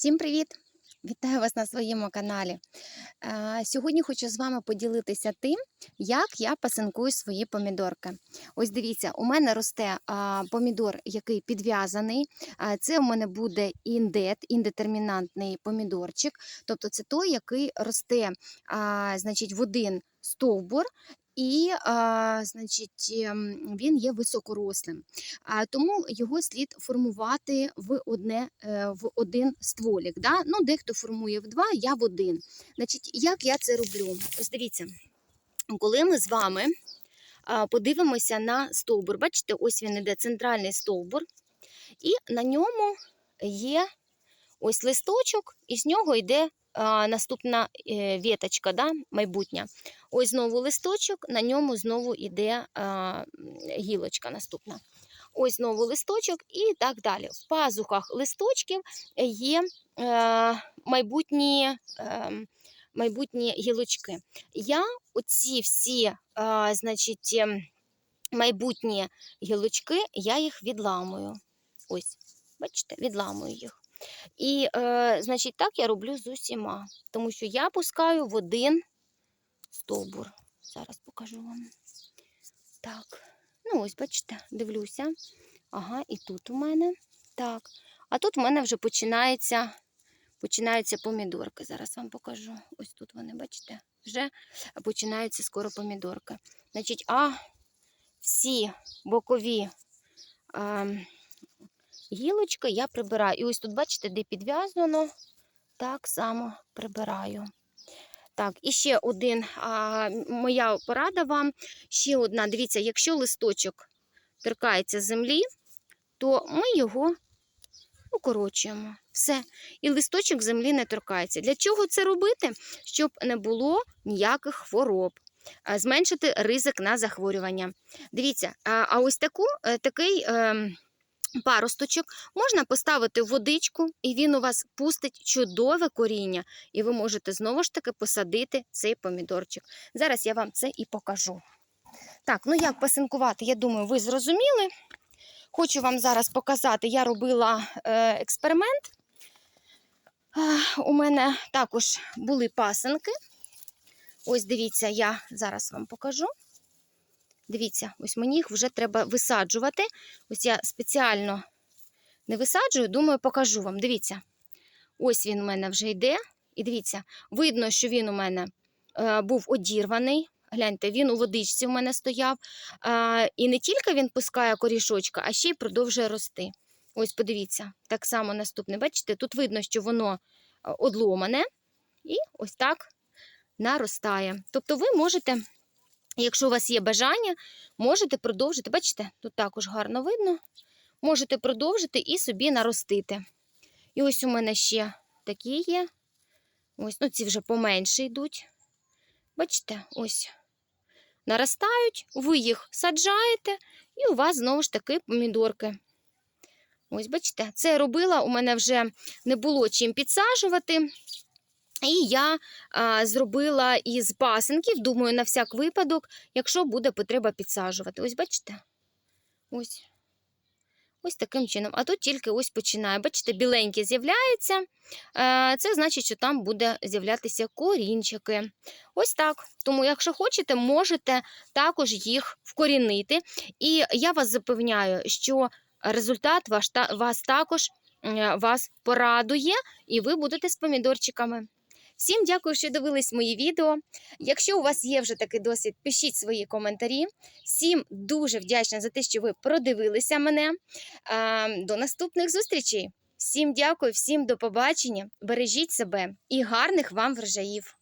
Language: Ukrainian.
Всім привіт! Вітаю вас на своєму каналі. Е, Сьогодні хочу з вами поділитися тим, як я пасинкую свої помідорки. Ось дивіться, у мене росте помідор, який підв'язаний. Це у мене буде індет, індетермінантний помідорчик. Тобто це той, який росте значить, в один стовбур. І, а, значить, ем, він є високорослим. А, тому його слід формувати в, одне, е, в один стволік. Да? Ну, дехто формує в два, я в один. Значить, як я це роблю? Ось дивіться, коли ми з вами подивимося на стовбур, бачите, ось він іде центральний стовбур, і на ньому є ось листочок, і з нього йде наступна е, віточка, да, майбутня. Ось знову листочок, на ньому знову йде а, гілочка наступна. Ось знову листочок і так далі. В пазухах листочків є е, майбутні, е, майбутні гілочки. Я оці всі е, значить, ем, майбутні гілочки, я їх відламую. Ось, бачите, відламую їх. І, е, значить, так я роблю з усіма, тому що я пускаю в один стовбур. Зараз покажу вам. Так. Ну, ось, бачите, дивлюся. Ага, і тут у мене. Так. А тут в мене вже починається, починаються помідорки. Зараз вам покажу. Ось тут вони, бачите, вже починаються скоро помідорки. Значить, а всі бокові а, гілочки я прибираю. І ось тут, бачите, де підв'язано, так само прибираю. Так, і ще один, а, моя порада вам. Ще одна. Дивіться, якщо листочок торкається землі, то ми його укорочуємо. Все. І листочок землі не торкається. Для чого це робити? Щоб не було ніяких хвороб. Зменшити ризик на захворювання. Дивіться, а ось таку, е, такий е, паросточок можна поставити в водичку, і він у вас пустить чудове коріння, і ви можете знову ж таки посадити цей помідорчик. Зараз я вам це і покажу. Так, ну як пасинкувати, я думаю, ви зрозуміли. Хочу вам зараз показати, я робила е, експеримент. У мене також були пасинки. Ось дивіться, я зараз вам покажу. Дивіться, ось мені їх вже треба висаджувати. Ось я спеціально не висаджую, думаю, покажу вам. Дивіться, ось він у мене вже йде. І дивіться, видно, що він у мене е, був одірваний. Гляньте, він у водичці в мене стояв. Е, і не тільки він пускає корішочка, а ще й продовжує рости. Ось подивіться, так само наступне. Бачите, тут видно, що воно е, одломане, і ось так наростає. Тобто ви можете, якщо у вас є бажання, можете продовжити. Бачите, тут також гарно видно. Можете продовжити і собі наростити. І ось у мене ще такі є. Ось, ну ці вже поменше йдуть. Бачите, ось наростають, ви їх саджаєте, і у вас знову ж таки помідорки. Ось, бачите, це я робила, у мене вже не було чим підсаджувати. І я а, зробила із пасенків, думаю, на всяк випадок, якщо буде потреба підсаджувати. Ось бачите? Ось. Ось таким чином. А тут тільки ось починає. Бачите, біленьке з'являється. Е, Це значить, що там буде з'являтися корінчики. Ось так. Тому, якщо хочете, можете також їх вкорінити. І я вас запевняю, що результат вас також е, вас порадує, і ви будете з помідорчиками. Всім дякую, що дивились мої відео. Якщо у вас є вже такий досвід, пишіть свої коментарі. Всім дуже вдячна за те, що ви продивилися мене. До наступних зустрічей. Всім дякую, всім до побачення. Бережіть себе і гарних вам врожаїв!